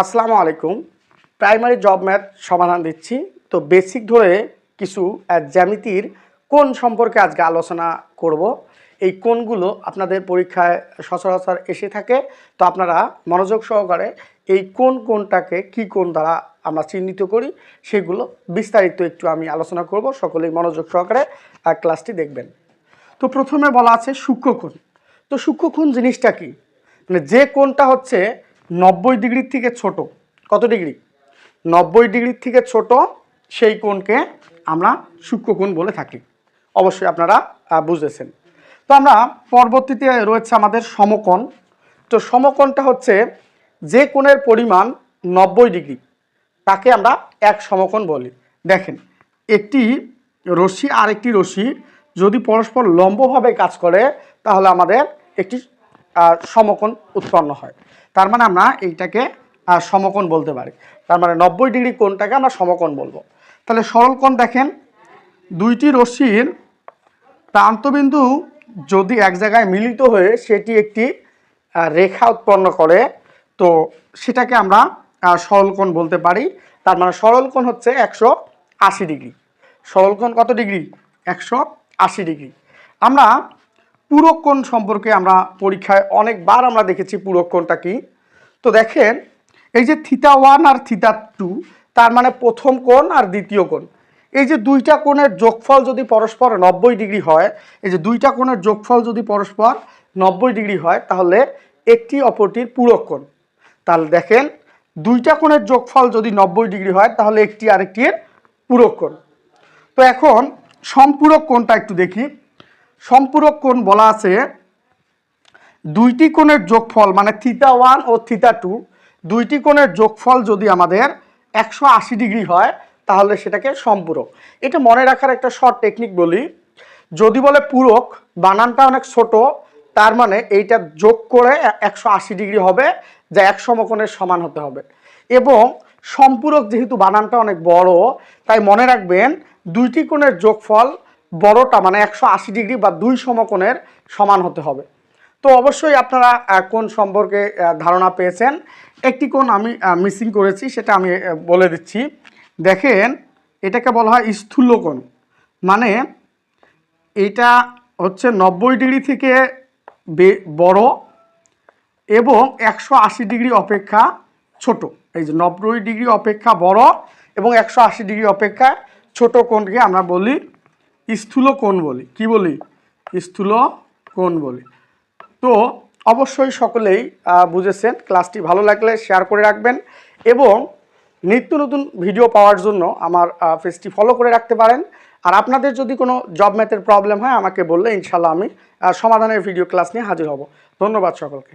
আসসালামু আলাইকুম। Primary job math সমাধান দিচ্ছি। তো বেসিক ধরে কিছু জ্যামিতির কোন সম্পর্কে আজকে আলোচনা করব। এই কোনগুলো আপনাদের পরীক্ষায় সচরাচর এসে থাকে। তো আপনারা মনোযোগ সহকারে এই কোন কোনটাকে কি কোন দ্বারা আমরা চিহ্নিত করি, সেগুলো বিস্তারিত একটু আমি আলোচনা করব। সকলেই মনোযোগ সহকারে ক্লাসটি দেখবেন। তো প্রথমে বলা আছে সূক্ষ্মকোণ তো সূক্ষ্মকোণ জিনিসটা কি? মানে যে কোনটা হচ্ছে নব্বই ডিগ্রির থেকে ছোট। কত ডিগ্রি? নব্বই ডিগ্রির থেকে ছোট সেই কোণকে আমরা সূক্ষ্মকোণ বলে থাকি। অবশ্যই আপনারা বুঝেছেন। তো আমরা পরবর্তীতে রয়েছে আমাদের সমকোণ। তো সমকোণটা হচ্ছে যে কোণের পরিমাণ নব্বই ডিগ্রি, তাকে আমরা এক সমকোণ বলি। দেখেন, একটি রশ্মি আর একটি রশ্মি যদি পরস্পর লম্বভাবে কাজ করে, তাহলে আমাদের একটি সমকোণ উৎপন্ন হয়। তার মানে আমরা এইটাকে সমকোণ বলতে পারি। তার মানে নব্বই ডিগ্রি কোণটাকে আমরা সমকোণ বলব। তাহলে সরল কোণ দেখেন, দুইটি রশ্মির প্রান্তবিন্দু যদি এক জায়গায় মিলিত হয়ে সেটি একটি রেখা উৎপন্ন করে, তো সেটাকে আমরা সরলকোণ বলতে পারি। তার মানে সরলকোণ হচ্ছে একশো আশি ডিগ্রি। সরলকোণ কত ডিগ্রি? একশো আশি ডিগ্রি। আমরা পুরোক্ষণ সম্পর্কে আমরা পরীক্ষায় অনেকবার আমরা দেখেছি পুরোক্ষণটা কি। তো দেখেন, এই যে থিতা ওয়ান আর থিতা টু, তার মানে প্রথম কোণ আর দ্বিতীয় কোণ। এই যে দুইটা কোণের যোগফল যদি পরস্পর নব্বই ডিগ্রি হয়, এই যে দুইটা কোণের যোগফল যদি পরস্পর নব্বই ডিগ্রি হয়, তাহলে একটি অপরটির পূরক কোণ তাহলে দেখেন, দুইটা কোণের যোগফল যদি নব্বই ডিগ্রি হয়, তাহলে একটি আরেকটির পূরক কোণ তো এখন সম্পূরক কোণটা একটু দেখি। সম্পূরক কোণ বলা আছে, দুইটি কোণের যোগফল মানে থিতা ওয়ান ও থিতা টু দুইটি কোণের যোগফল যদি আমাদের একশো আশি ডিগ্রি হয়, তাহলে সেটাকে সম্পূরক। এটা মনে রাখার একটা শর্ট টেকনিক বলি। যদি বলে পূরক, বানানটা অনেক ছোট, তার মানে এইটা যোগ করে একশো আশি ডিগ্রি হবে, যা এক সমকোণের সমান হতে হবে। এবং সম্পূরক যেহেতু বানানটা অনেক বড়, তাই মনে রাখবেন দুইটি কোণের যোগফল বড়টা মানে একশো আশি ডিগ্রি বা দুই সমকোণের সমান হতে হবে। তো অবশ্যই আপনারা কোন সম্পর্কে ধারণা পেয়েছেন। একটি কোণ আমি মিসিং করেছি, সেটা আমি বলে দিচ্ছি। দেখেন, এটাকে বলা হয় স্থূল কোণ। মানে এটা হচ্ছে নব্বই ডিগ্রি থেকে বড় এবং একশো আশি ডিগ্রি অপেক্ষা ছোট। এই যে নব্বই ডিগ্রি অপেক্ষা বড় এবং একশো আশি ডিগ্রি অপেক্ষা ছোট কোণকে আমরা বলি স্থূল কোণ বলি। কি বলি? স্থূল কোণ বলি। তো অবশ্যই সকলেই বুঝেছেন, ক্লাসটি ভালো লাগলে শেয়ার করে রাখবেন এবং নিত্য নতুন ভিডিও পাওয়ার জন্য আমার পেজটি ফলো করে রাখতে পারেন। আর আপনাদের যদি কোনো জব ম্যাথের প্রবলেম হয়, আমাকে বললে ইনশাল্লাহ আমি সমাধানের ভিডিও ক্লাস নিয়ে হাজির হব। ধন্যবাদ সকলকে।